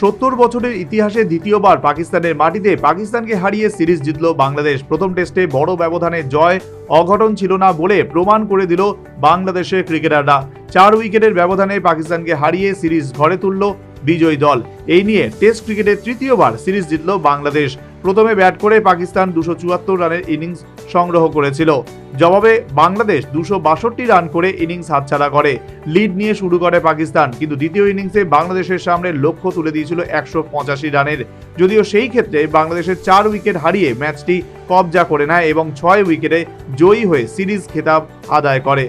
সত্তর বছরের ইতিহাসে দ্বিতীয়বার পাকিস্তানের মাটিতে পাকিস্তানকে হারিয়ে সিরিজ জিতল বাংলাদেশ। প্রথম টেস্টে বড় ব্যবধানে জয় অঘটন ছিল না বলে প্রমাণ করে দিল বাংলাদেশের ক্রিকেটাররা। চার উইকেটের ব্যবধানে পাকিস্তানকে হারিয়ে সিরিজ ঘরে তুলল বিজয়ী দল। এই নিয়ে টেস্ট ক্রিকেটে তৃতীয়বার সিরিজ জিতল বাংলাদেশ। প্রথমে ব্যাট করে পাকিস্তান দুশো চুয়াত্তর রানের ইনিংস সংগ্রহ করেছিল। জবাবে বাংলাদেশ দুশো বাষট্টি রান করে ইনিংস হাতছাড়া করে। লিড নিয়ে শুরু করে পাকিস্তান, কিন্তু দ্বিতীয় ইনিংসে বাংলাদেশের সামনে লক্ষ্য তুলে দিয়েছিল একশো পঁচাশি রানের। যদিও সেই ক্ষেত্রে বাংলাদেশের চার উইকেট হারিয়ে ম্যাচটি কবজা করে নেয় এবং ছয় উইকেটে জয়ী হয়ে সিরিজ খেতাব আদায় করে।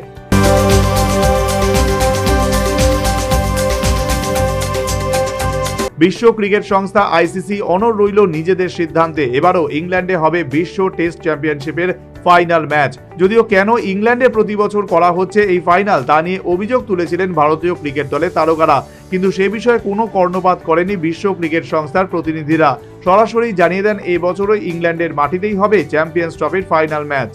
বিশ্ব ক্রিকেট সংস্থা আইসিসি অনর রইল নিজেদের সিদ্ধান্তে। এবারও ইংল্যান্ডে হবে বিশ্ব টেস্ট চ্যাম্পিয়নশিপের ফাইনাল ম্যাচ। যদিও কেন ইংল্যান্ডে প্রতি বছর করা হচ্ছে এই ফাইনাল, তা নিয়ে অভিযোগ তুলেছিলেন ভারতীয় ক্রিকেট দলের তারকারা। কিন্তু সে বিষয়ে কোনো কর্ণপাত করেনি বিশ্ব ক্রিকেট সংস্থার প্রতিনিধিরা। সরাসরি জানিয়ে দেন এই বছরও ইংল্যান্ডের মাটিতেই হবে চ্যাম্পিয়ন্স ট্রফির ফাইনাল ম্যাচ।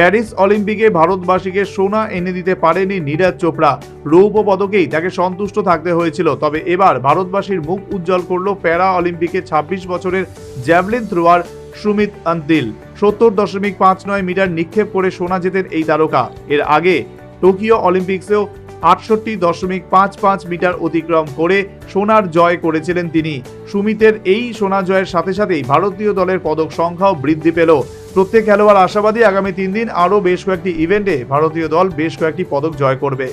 প্যারিস অলিম্পিকে ভারতবাসীকে সোনা এনে দিতে পারেনি নীরজ চোপড়া। রৌপ্য পদকেই তাকে সন্তুষ্ট থাকতে হয়েছিল। তবে এবার ভারতবাসীর মুখ উজ্জ্বল করল প্যারা অলিম্পিকে ২৬ বছরের জ্যাভলিন থ্রোয়ার সুমিত আন্তিল সত্তর দশমিক পাঁচ নয় মিটার নিক্ষেপ করে সোনা জেতেন এই তারকা। এর আগে টোকিও অলিম্পিক্সেও আটষট্টি দশমিক পাঁচ পাঁচ মিটার অতিক্রম করে সোনার জয় করেছিলেন তিনি। সুমিতের এই সোনা জয়ের সাথে সাথেই ভারতীয় দলের পদক সংখ্যাও বৃদ্ধি পেল। প্রত্যেক খেলোয়াড় আশাবাদী আগামী তিন দিন আরও বেশ কয়েকটি ইভেন্টে ভারতীয় দল বেশ কয়েকটি পদক জয় করবে।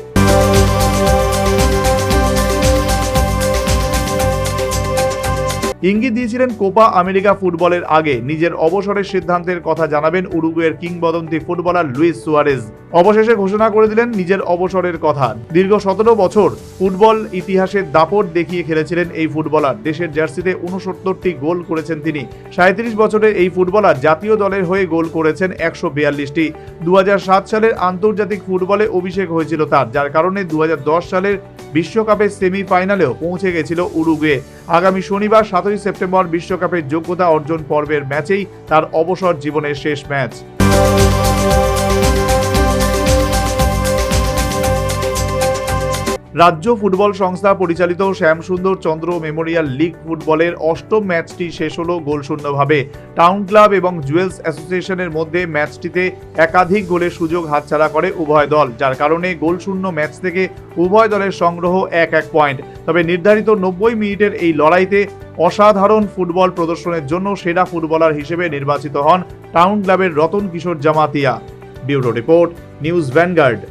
ইঙ্গিত দিয়েছিলেন কোপা আমেরিকা ফুটবলের আগে। নিজের অবসরের সিদ্ধান্তের কথা জানাবেন উরুগুয়ের কিংবদন্তি ফুটবলার লুইস সুয়ারেজ। অবশেষে ঘোষণা করে দিলেন নিজের অবসরের কথা। দীর্ঘ সতেরো বছর ফুটবল ইতিহাসের দাপট দেখিয়ে খেলেছিলেন এই ফুটবলার। দেশের জার্সিতে উনসত্তরটি গোল করেছেন তিনি। সাঁত্রিশ বছরের এই ফুটবলার জাতীয় দলের হয়ে গোল করেছেন একশো বিয়াল্লিশটি। দু হাজার সাত সালের আন্তর্জাতিক ফুটবলে অভিষেক হয়েছিল তার, যার কারণে দু হাজার দশ সালের বিশ্বকাপের সেমিফাইনালেও পৌঁছে গেছিল উরুগুয়ে। আগামী শনিবার, সাতই সেপ্টেম্বর বিশ্বকাপের যোগ্যতা অর্জন পর্বের ম্যাচেই তার অবসর জীবনের শেষ ম্যাচ। রাজ্য ফুটবল সংস্থা পরিচালিত শ্যামসুন্দর চন্দ্র মেমোরিয়াল লিগ ফুটবলের অষ্টম ম্যাচটি শেষ হলো গোলশূন্যভাবে টাউন ক্লাব এবং জুয়েলস অ্যাসোসিয়েশনের মধ্যে ম্যাচটিতে একাধিক গোলের সুযোগ হাতছাড়া করে উভয় দল, যার কারণে গোলশূন্য ম্যাচ থেকে উভয় দলের সংগ্রহ এক এক পয়েন্ট। তবে নির্ধারিত নব্বই মিনিটের এই লড়াইতে অসাধারণ ফুটবল প্রদর্শনের জন্য সেরা ফুটবলার হিসেবে নির্বাচিত হন টাউন ক্লাবের Ratan Kishore Jamatia. Bureau report, News Vanguard.